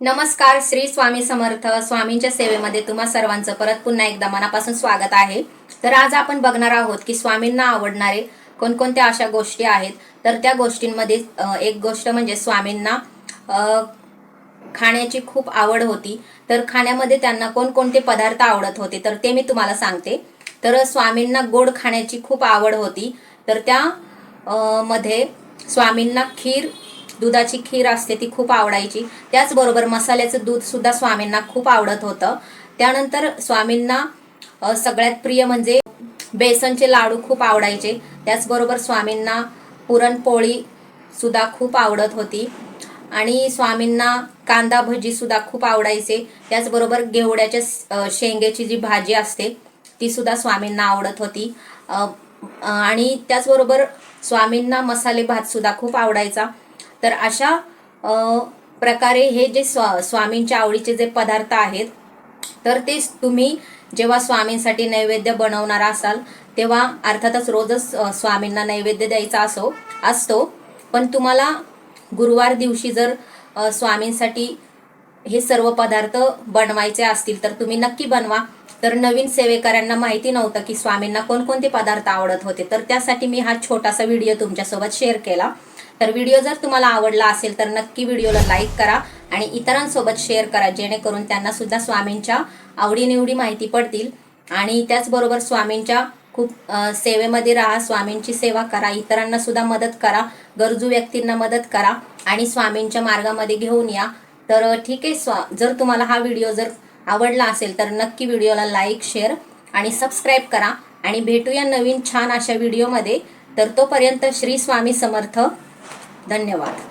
नमस्कार श्री स्वामी समर्थ. स्वामींच्या सेवेमध्ये तुम्हा सर्वांचं परत पुन्हा एकदा मनापासून स्वागत आहे. तर आज आपण बघणार आहोत की स्वामींना आवडणारे कोणकोणत्या अशा गोष्टी आहेत? तर त्या गोष्टींमध्ये एक गोष्ट म्हणजे स्वामींना खाण्याची खूप आवड होती. तर खाण्यामध्ये त्यांना कोणकोणते पदार्थ आवडत होते? तर ते मी तुम्हाला सांगते. तर स्वामींना गोड खाण्याची खूप आवड होती. तर त्या मध्ये स्वामींना खीर दुधाची खीर असते ती खूप आवडायची. त्याचबरोबर मसाल्याचं दूध सुद्धा स्वामींना खूप आवडत होतं. त्यानंतर स्वामींना सगळ्यात प्रिय म्हणजे बेसनचे लाडू खूप आवडायचे. त्याचबरोबर स्वामींना पुरणपोळी सुद्धा खूप आवडत होती. आणि स्वामींना कांदा भजी सुद्धा खूप आवडायचे. त्याचबरोबर घेवड्याच्या शेंगेची शेंग्याची जी भाजी असते ती सुद्धा स्वामींना आवडत होती. आणि त्याचबरोबर स्वामींना मसाले भात सुद्धा खूप आवडायचा. तर अशा प्रकारे हे जे स्वा स्वामींच्या आवडीचे जे पदार्थ आहेत तर ते तुम्ही जेव्हा स्वामींसाठी नैवेद्य बनवणार असाल तेव्हा अर्थातच रोजच स्वामींना नैवेद्य द्यायचा असो असतो. पण तुम्हाला गुरुवार दिवशी जर स्वामींसाठी हे सर्व पदार्थ बनवायचे असतील तर तुम्ही नक्की बनवा. तर नवीन सेवेकऱ्यांना माहिती नव्हतं की स्वामींना कोणकोणते पदार्थ आवडत होते. तर त्यासाठी मी हा छोटासा व्हिडिओ तुमच्यासोबत शेअर केला. तर व्हिडिओ जर तुम्हाला आवडला असेल तर नक्की व्हिडिओला लाईक करा आणि इतरांसोबत शेअर करा जेणेकरून त्यांनासुद्धा स्वामींच्या आवडीनिवडी माहिती पडतील. आणि त्याचबरोबर स्वामींच्या खूप सेवेमध्ये राहा स्वामींची सेवा करा इतरांनासुद्धा मदत करा गरजू व्यक्तींना मदत करा आणि स्वामींच्या मार्गामध्ये घेऊन या. तर ठीक आहे स्वा जर तुम्हाला हा व्हिडिओ जर आवडला असेल तर नक्की व्हिडिओला लाईक शेअर आणि सबस्क्राईब करा. आणि भेटूया नवीन छान अशा व्हिडिओमध्ये तर तोपर्यंत श्री स्वामी समर्थ. धन्यवाद.